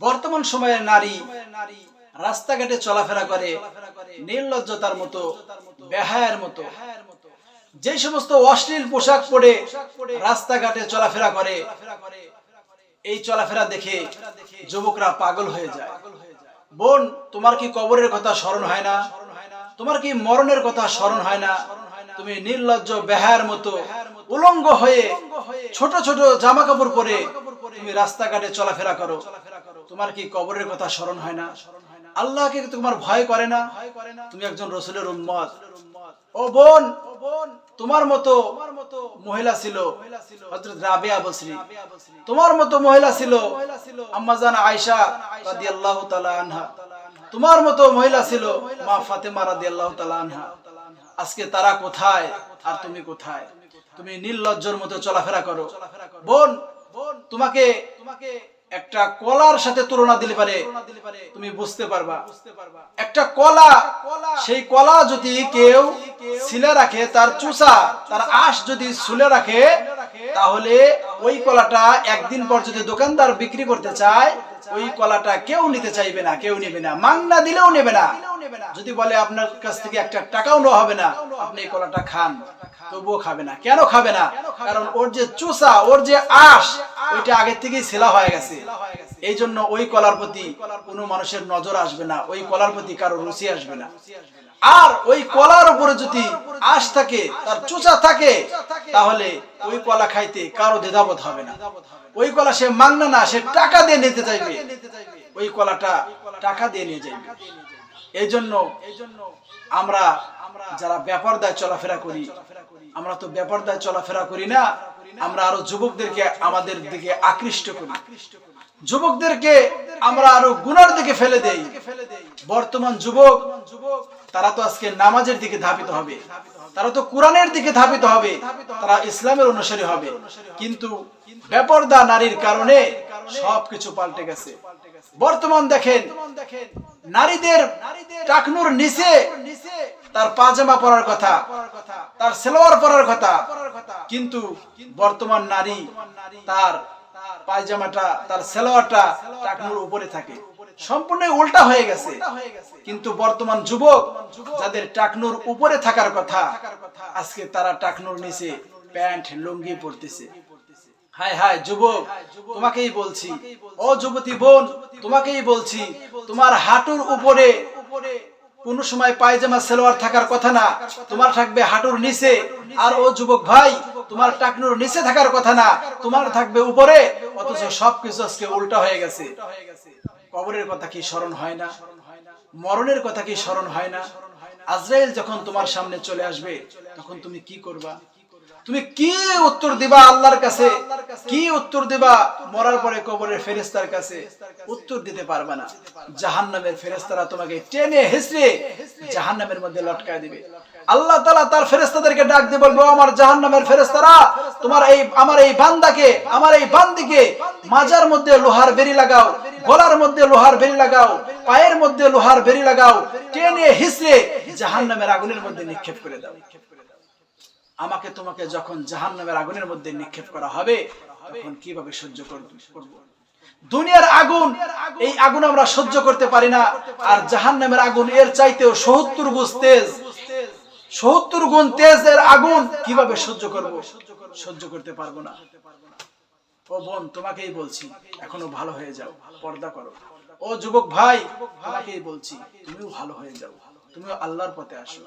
বর্তমান সময়ের নারী রাস্তাঘাটে চলাফেরা করে, নির্লজ্জতার মতো, বেহায়ের মতো। যে সমস্ত অশ্লীল পোশাক পরে রাস্তাঘাটে চলাফেরা করে, এই চলাফেরা দেখে যুবকরা পাগল হয়ে যায়। বোন, তোমার কি কবরের কথা স্মরণ হয় না? তোমার কি মরণের কথা স্মরণ হয় না? তুমি নির্লজ্জ, বেহায়ের মতো, উলঙ্গ হয়ে, ছোট ছোট জামা কাপড় পরে তুমি রাস্তাঘাটে চলাফেরা করো। তোমার কি কবরের কথা স্মরণ হয় না? আল্লাহকে তোমার ভয় করে না? তুমি একজন রসুলের উম্মত। ও বোন, তোমার মতো মহিলা ছিল রাবিয়া তোমার মতো মহিলা ছিল আম্মাজান আয়েশা রাদিয়াল্লাহু তাআলা আনহা। তোমার মতো মহিলা ছিল মা ফাতেমা রাদিয়াল্লাহু তাআলা আনহা। আজকে তারা কোথায় আর তুমি কোথায়? তুমি নির্লজ্জর মতো চলাফেরা করো। বোন তোমাকে তোমাকে একটা কলার সাথে তুলনা দিলে পারে তুমি বুঝতে পারবা। একটা কলা সেই কলা যদি কেউ ছিলে রাখে তার চুষা তার আশ যদি সুলে রাখে তাহলে ওই কলাটা একদিন পর যদি দোকানদার বিক্রি করতে চায় ওই কলাটা কেউ নিতে চাইবে না কেউ নেবে না মাংনা দিলেও নেবে না। যদি বলে আপনার কাছ থেকে একটা টাকাও নেওয়া হবে না আপনি এই কলাটা খান। তবুও খাবে না। কেন খাবে না? কারণ ওর যে চুষা, ওর যে আশ, ওইটা আগে থেকেই ছেলা হয়ে গেছে। এই জন্য ওই কলার প্রতি কোনো মানুষের নজর আসবে না। ওই কলার প্রতি কারও রুচি আসবে না। আর ওই কলার উপরে যদি আশ থাকে, তার চুচা থাকে, তাহলে ওই কলা খাইতে কারও দ্বিধাবোধ হবে না। ওই কলা সে মাংনা না, সে টাকা দিয়ে নিতে চাইবে। ওই কলাটা টাকা দিয়ে নিয়ে যাইবে। এই জন্য আমরা যারা ব্যাপার দায় চলাফেরা করি আমরা তো ব্যাপার দায় চলাফেরা করি না, আমরা আরও যুবকদেরকে আমাদের দিকে আকৃষ্ট করি। যুবকদেরকে আমরা আরও গুনার দিকে ফেলে দেই। বর্তমান যুবক, তারা তো আজকে নামাজের দিকে ধাবিত হবে। তারা তো কোরআনের দিকে ধাবিত হবে। তারা ইসলামের অনুসারী হবে। কিন্তু বেপরদা নারীর কারণে সবকিছু পাল্টে গেছে। বর্তমান দেখেন নারীদের টাকনুর নিচে তার পাজামা পরার কথা, তার সেলোয়ার পরার কথা। কিন্তু বর্তমান নারী তার পায়জামাটা, তার সেলোয়ারটা টাকনুর উপরে থাকে। সম্পূর্ণ উল্টা হয়ে গেছে। কিন্তু বর্তমান যুবক যাদের টাকনুর উপরে থাকার কথা, আজকে তারা টাকনুর নিচে প্যান্ট লুঙ্গি পরতেছে। হায় হায় যুবক তোমাকেই বলছি। ও যুবতী বোন তোমাকেই বলছি তোমার হাঁটুর উপরে কোন সময় পায়জামা সেলোয়ার থাকার কথা না তোমার থাকবে হাঁটুর নিচে। আর ও যুবক ভাই তোমার টাকনুর নিচে থাকার কথা না তোমার থাকবে উপরে। অথচ সবকিছু আজকে উল্টা হয়ে গেছে। কবরের কথা কি স্মরণ হয় না? মরণের কথা কি স্মরণ হয় না? আজরাইল যখন তোমার সামনে চলে আসবে তখন তুমি কি করবা? তুমি কি উত্তর দিবা আল্লাহর কাছে? কি উত্তর দিবা মরার পরে কবরের ফেরেস্তার কাছে? উত্তর দিতে পারবে না। জাহান্নামের ফেরেস্তারা তোমাকে টেনে হেসড়ে জাহান্নামের মধ্যে লটকায় দিবে। আল্লাহ তালা তার ফেরেস্তাদেরকে ডাক দিয়ে বলব আমার জাহান্নামের ফেরেস্তারা তোমার এই, আমার এই বান্দাকে, আমার এই বান্দিকে মাজার মধ্যে লোহার বেরি লাগাও, গলার মধ্যে লোহার বেরি লাগাও, পায়ের মধ্যে লোহার বেরি লাগাও, টেনে হিসড়ে জাহান্নামের আগুনের মধ্যে নিক্ষেপ করে দাও। আমাকে তোমাকে যখন জাহান নামের আগুনের মধ্যে নিক্ষেপ করা হবে, তখন কীভাবে সহ্য করব? দুনিয়ার আগুন, এই আগুন আমরা সহ্য করতে পারি না। আর জাহান নামের আগুন, এর চাইতেও সত্তর গুণ তেজ। সত্তর গুণ তেজের আগুন কীভাবে সহ্য করব? সহ্য করতে পারব না। ও বোন, তোমাকেই বলছি, এখনও ভালো হয়ে যাও, পর্দা করো। ও যুবক ভাই, তোমাকেই বলছি, তুমিও ভালো হয়ে যাও। তুমিও আল্লাহর পথে আসো।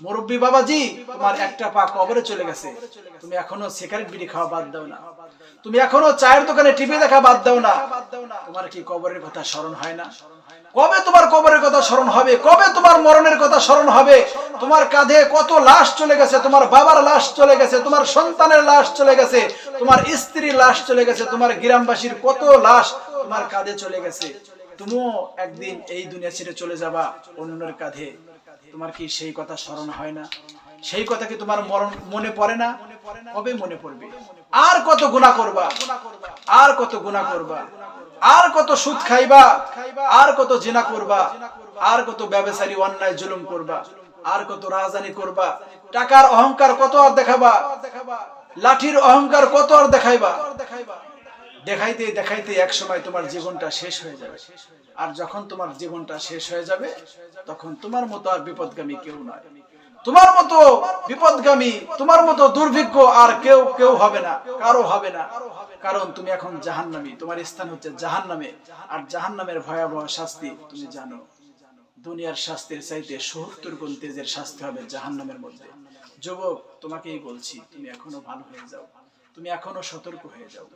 মুরব্বী বাবাজি, তোমার একটা পা কবরে চলে গেছে। তুমি এখনও সিগারেট বিড়ি খাওয়া বাদ দাও না। তুমি এখনও চায়ের দোকানে টিভি দেখা বাদ দাও না। তোমার কি কবরের কথা স্মরণ হয় না? কবে তোমার কবরের কথা স্মরণ হবে? কবে তোমার মরণের কথা স্মরণ হবে? তোমার কাঁধে কত লাশ চলে গেছে? তোমার বাবার লাশ চলে গেছে? তোমার সন্তানের লাশ চলে গেছে? তোমার স্ত্রীর লাশ চলে গেছে? তোমার গ্রামবাসীর কত লাশ তোমার কাঁধে চলে গেছে? তুমিও একদিন এই দুনিয়া ছেড়ে চলে যাবা অন্যের কাঁধে। তোমার কি সেই কথা স্মরণ হয় না? সেই কথা কি তোমার মরণ মনে পড়ে না? কবে মনে পড়বে? আর কত গুণা করবা? আর কত গুণা করবা? আর কত সুদ খাইবা? আর কত জিনা করবা? আর কত ব্যবসায়ী অন্যায় জুলুম করবা? আর কত রাজধানী করবা? টাকার অহংকার কত আর দেখাবা? লাঠির অহংকার কত আর দেখাইবা? দেখাইতে দেখাইতে এক সময় তোমার জীবনটা শেষ হয়ে যাবে। আর যখন তোমার জীবনটা শেষ হয়ে যাবে, তখন তোমার মতো আর বিপদগামী কেউ নয়। তোমার মতো বিপদগামী, তোমার মতো দুর্ভিক্ষ আর কেউ কেউ হবে না, কারও হবে না। কারণ তুমি এখন জাহান্নামী, তোমার স্থান হচ্ছে জাহান্নামে। আর জাহান্নামের ভয়াবহ শাস্তি তুমি জানো। দুনিয়ার শাস্তির চাইতে সত্তর গুণ তেজের শাস্তি হবে জাহান্নামের মধ্যে। যুবক, তোমাকেই বলছি, তুমি এখনও ভালো হয়ে যাও। তুমি এখনও সতর্ক হয়ে যাও।